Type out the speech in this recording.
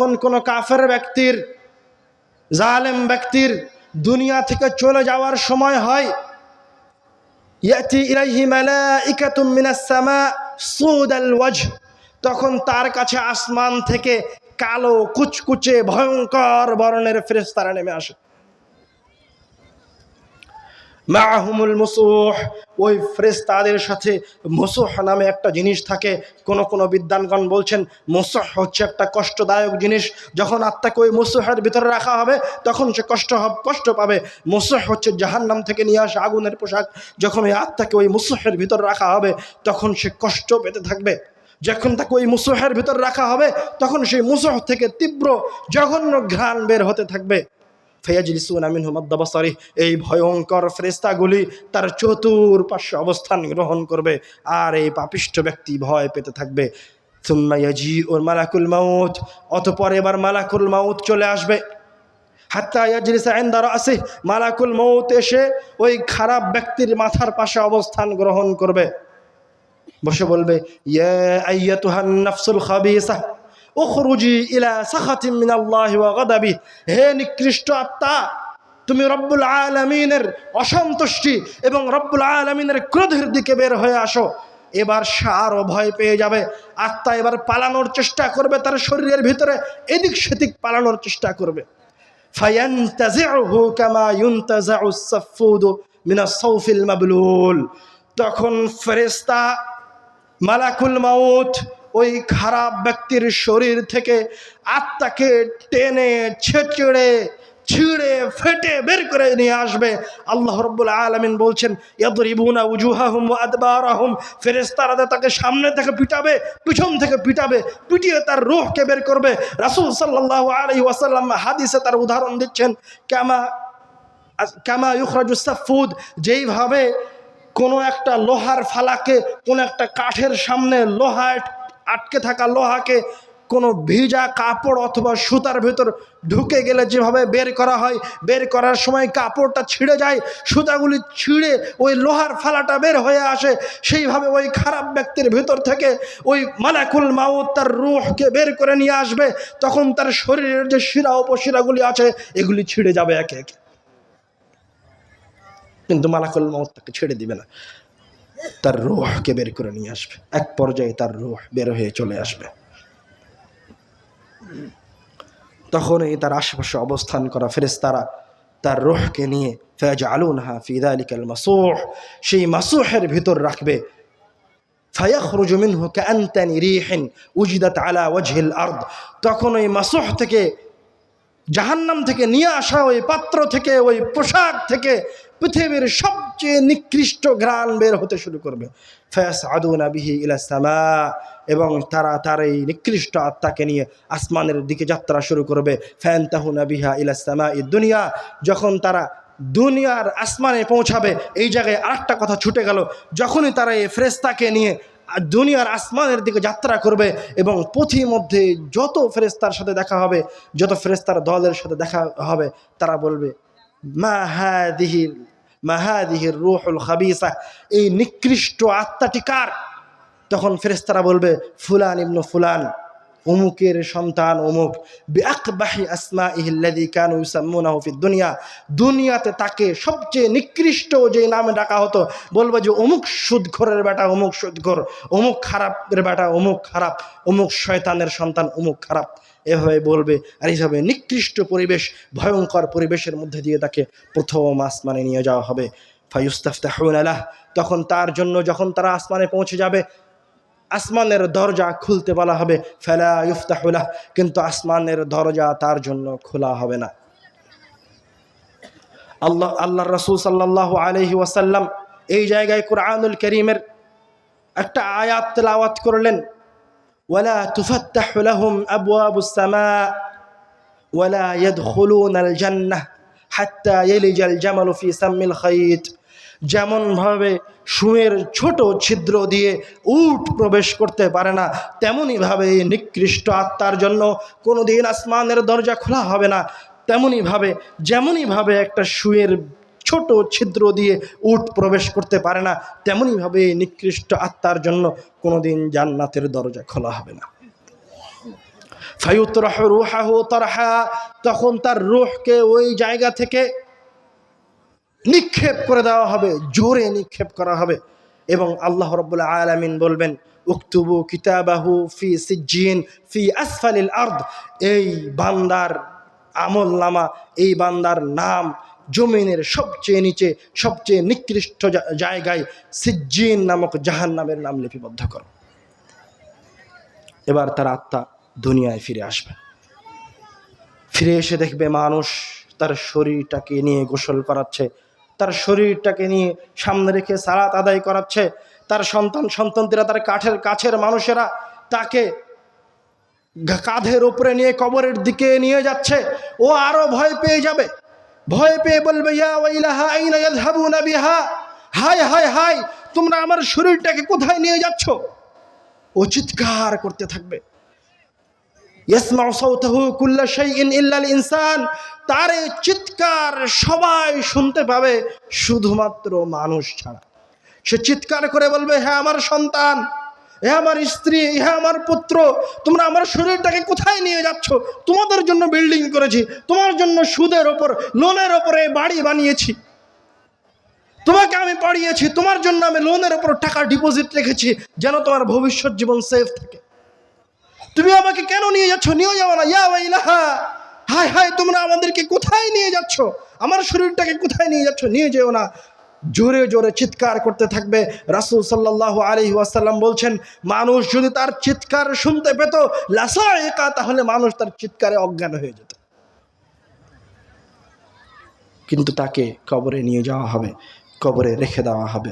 যখন কোনো কাফের ব্যক্তির, জালেম ব্যক্তির দুনিয়া থেকে চলে যাওয়ার সময় হয় তখন তার কাছে আসমান থেকে কালো, কুচকুচে, ভয়ঙ্কর বর্ণের ফেরেশতারা নেমে আসে। মাহুমুল মুসুহ ওই ফ্রেস্তাদের সাথে মুসুহ নামে একটা জিনিস থাকে। কোন কোন বিদ্যানগণ বলছেন, মুসুহ হচ্ছে একটা কষ্টদায়ক জিনিস। যখন আত্মাকে ওই মুসুহের ভিতরে রাখা হবে, তখন সে কষ্ট কষ্ট পাবে। মুসুহ হচ্ছে জাহান্নাম থেকে নিয়ে আসা আগুনের পোশাক। যখন ওই আত্মাকে ওই মুসুহের ভিতরে রাখা হবে, তখন সে কষ্ট পেতে থাকবে। যখন তাকে ওই মুসুহের ভিতর রাখা হবে, তখন সেই মুসুহ থেকে তীব্র জঘন্য ঘ্রাণ বের হতে থাকবে। ফয়াজলিসুন আমিন হুমাদ্দাবাসারি এই ভয়ঙ্কর ফ্রেস্তাগুলি তার চতুর চতুর্পার্শ্বে অবস্থান গ্রহণ করবে আর এই পাপিষ্ঠ ব্যক্তি ভয় পেতে থাকবে। সুম্মাইয়াজি ওর মালাকুল মাউত, অতপর এবার মালাকুল মাউত চলে আসবে। হাত্তা ইয়াজলিসা ইনদা রাসি মালাকুল মৌত এসে ওই খারাপ ব্যক্তির মাথার পাশে অবস্থান গ্রহণ করবে। বসে বলবে, ইয়া আইয়াতুহান নাফসুল খাবিসা। উখরুজি ইলা সাখাতিম মিনাল্লাহি ওয়া গাদাবি। হে নিকৃষ্ট আত্মা, তুমি রব্বুল আলামিনের অসন্তুষ্টি এবং রব্বুল আলামিনের ক্রোধের দিকে বের হয়ে আসো। এবার সে আরও ভয় পেয়ে যাবে। আত্মা এবার পালানোর চেষ্টা করবে, তার শরীরের ভিতরে এদিক সেদিক পালানোর চেষ্টা করবে। তখন ফেরেস্তা মালাকুল মাউত ওই খারাপ ব্যক্তির শরীর থেকে আত্মাকে টেনে, ছেচড়ে, ছিঁড়ে, ফেটে বের করে নিয়ে আসবে। আল্লাহ রব্বুল আলমিন বলছেন, ইয়াদরিবুনা উজুহাহুম আদবারাহুম। ফেরেশতারা তাকে সামনে থেকে পিটাবে, পিছন থেকে পিটাবে, পিটিয়ে তার রূহকে বের করবে। রাসূল সাল্লাল্লাহু আলাইহি ওয়াসাল্লাম হাদিসে তার উদাহরণ দিচ্ছেন ক্যামা ক্যামা ইউখরাজু সাফুদ যেইভাবে কোনো একটা লোহার ফালাকে, কোনো একটা কাঠের সামনে লোহা আটকে থাকা লোহাকে কোনো ভিজা কাপড় অথবা সুতার ভেতর ঢুকে গেলে যেভাবে বের করা হয়, বের করার সময় কাপড়টা ছিঁড়ে যায়, সুতাগুলি ছিঁড়ে ওই লোহার ফালাটা বের হয়ে আসে, সেইভাবে ওই খারাপ ব্যক্তির ভেতর থেকে ওই মালাকুল মাউত তার রুহকে বের করে নিয়ে আসবে, তখন তার শরীরের যে শিরা উপশিরাগুলি আছে, এগুলি ছিঁড়ে যাবে একে একে। কিন্তু মালাকুল মত তাকে ছেড়ে দিবে না। তার রুহকে বের করে নিয়ে আসবে। এক পর্যায়ে তার রুহ বের হয়ে চলে আসবে। তখনই তার আশেপাশে অবস্থান করা ফেরেস্তারা তার রুহকে নিয়ে ফেজ আলুন হা ফিদা আলিকাল মাসুহ সেই মাসুহের ভিতর রাখবে। মিনহু কাআনতানি রিহিন উজিদাত আলা ওয়াজহিল আরদ। তখন ওই মাসুহ থেকে জাহান্নাম থেকে নিয়ে আসা ওই পাত্র থেকে, ওই পোশাক থেকে পৃথিবীর সবচেয়ে নিকৃষ্ট ঘ্রাণ বের হতে শুরু করবে। ফয়াস আদুনা বিহি ইলাসামা এবং তারা তার এই নিকৃষ্ট আত্মাকে নিয়ে আসমানের দিকে যাত্রা শুরু করবে। ফ্যান তাহুনা বিহা ইলাসামা ই দুনিয়া, যখন তারা দুনিয়ার আসমানে পৌঁছাবে, এই জায়গায় আরেকটা কথা ছুটে গেল। যখনই তারা এই ফ্রেস্তাকে নিয়ে দুনিয়ার আসমানের দিকে যাত্রা করবে এবং পথি মধ্যে যত ফেরেস্তার সাথে দেখা হবে, যত ফেরেস্তার দলের সাথে দেখা হবে, তারা বলবে মাহাদিহির মাহাদিহির রুহুল খাবিসা? এই নিকৃষ্ট আত্মাটি কার? তখন ফেরেস্তারা বলবে, ফুলান ইবনু ফুলান। অমুকের সন্তান অমুক। বিআকবাহি আসমা ইহিল্লাদি কানু ইউসাম্মুনাহু ফিদ দুনিয়া। দুনিয়াতে তাকে সবচেয়ে নিকৃষ্ট যে নামে ডাকা হতো, বলব যে অমুক সুদঘরের বেটা, অমুক সুদঘর অমুক খারাপের বেটা, অমুক খারাপ, অমুক শয়তানের সন্তান, অমুক খারাপ। এভাবে বলবে। আর এইভাবে নিকৃষ্ট পরিবেশ, ভয়ঙ্কর পরিবেশের মধ্যে দিয়ে তাকে প্রথম আসমানে নিয়ে যাওয়া হবে। ফায়ুস্তাফতাহুন আলাহ তখন তার জন্য যখন তারা আসমানে পৌঁছে যাবে আসমানের দরজা খুলতে বলা হবে, ফেলা ইফতাহুল্লাহ কিন্তু আসমানের দরজা তার জন্য খোলা হবে না। আল্লাহ আল্লাহ রসুল সাল্লাহ আলহি ওয়াসাল্লাম এই জায়গায় কোরআনুল করিমের একটা আয়াত তেলাওয়াত করলেন, ওয়ালা তুফাত্তাহ লাহুম আবওয়াবুস সামা ওয়ালা ইয়াদখুলুনাল জান্নাহ হাত্তা ইয়ালিজাল জামালু ফি সাম্মিল খাইত। যেমনভাবে সুয়ের ছোট ছিদ্র দিয়ে উট প্রবেশ করতে পারে না তেমনইভাবে নিকৃষ্ট আত্মার জন্য কোনো দিন আসমানের দরজা খোলা হবে না। তেমনইভাবে যেমনইভাবে একটা সুয়ের ছোট ছিদ্র দিয়ে উট প্রবেশ করতে পারে না তেমনইভাবে নিকৃষ্ট আত্মার জন্য কোনো দিন জান্নাতের দরজা খোলা হবে না। ফায়ুতরাহ রুহাহু তারহা, তখন তার রুহকে ওই জায়গা থেকে নিক্ষেপ করে দেওয়া হবে, জোরে নিক্ষেপ করা হবে। এবং আল্লাহ রব্বুল আলামিন বলবেন, উক্তুবু কিতাবাহু ফি সিজ্জিন, ফি আসফালিল আর্দ। এই বান্দার আমল নামা এই বান্দার নাম জমিনের সবচেয়ে নিচে, সবচেয়ে নিকৃষ্ট জায়গায় সিজ্জিন নামক জাহান নামের নাম লিপিবদ্ধ করো। এবার তার আত্মা দুনিয়ায় ফিরে আসবে। ফিরে এসে দেখবে মানুষ তার শরীরটাকে নিয়ে গোসল করাচ্ছে। তার শরীরটাকে নিয়ে সামনে রেখে সালাত আদায় করাচ্ছে। তার সন্তান সন্তানরা তার কাঠের কাছের মানুষেরা তাকে কাঁধের উপরে নিয়ে কবরের দিকে নিয়ে যাচ্ছে। ও আরও ভয় পেয়ে যাবে। ভয় পেয়ে বলবে হায় হায় হায়, তোমরা আমার শরীরটাকে কোথায় নিয়ে যাচ্ছ? ও চিৎকার করতে থাকবে। ইনসান। তার এই চিৎকার সবাই শুনতে পাবে, শুধুমাত্র মানুষ ছাড়া। সে চিৎকার করে বলবে হ্যাঁ আমার সন্তান হ্যাঁ আমার স্ত্রী হ্যাঁ আমার পুত্র, তোমরা আমার শরীরটাকে কোথায় নিয়ে যাচ্ছ? তোমাদের জন্য বিল্ডিং করেছি, তোমার জন্য সুদের ওপর, লোনের ওপরে বাড়ি বানিয়েছি। তোমাকে আমি পড়িয়েছি, তোমার জন্য আমি লোনের ওপর টাকা ডিপোজিট রেখেছি, যেন তোমার ভবিষ্যৎ জীবন সেফ থাকে। তুমি আমাকে কেন নিয়ে যাচ্ছ? নিয়ে যাও না। ইয়া ইলাহা হায় হায়, তোমরা আমাদেরকে কোথায় নিয়ে যাচ্ছ? আমার শরীরটাকে কোথায় নিয়ে যাচ্ছ? নিয়ে যেও না। জোরে জোরে চিৎকার করতে থাকবে। রাসূল সাল্লাল্লাহু আলাইহি ওয়াসাল্লাম বলছেন, মানুষ যদি তার চিৎকার শুনতে পেত লাসাইকা তাহলে মানুষ তার চিৎকারে অজ্ঞান হয়ে যেত। কিন্তু তাকে কবরে নিয়ে যাওয়া হবে, কবরে রেখে দেওয়া হবে।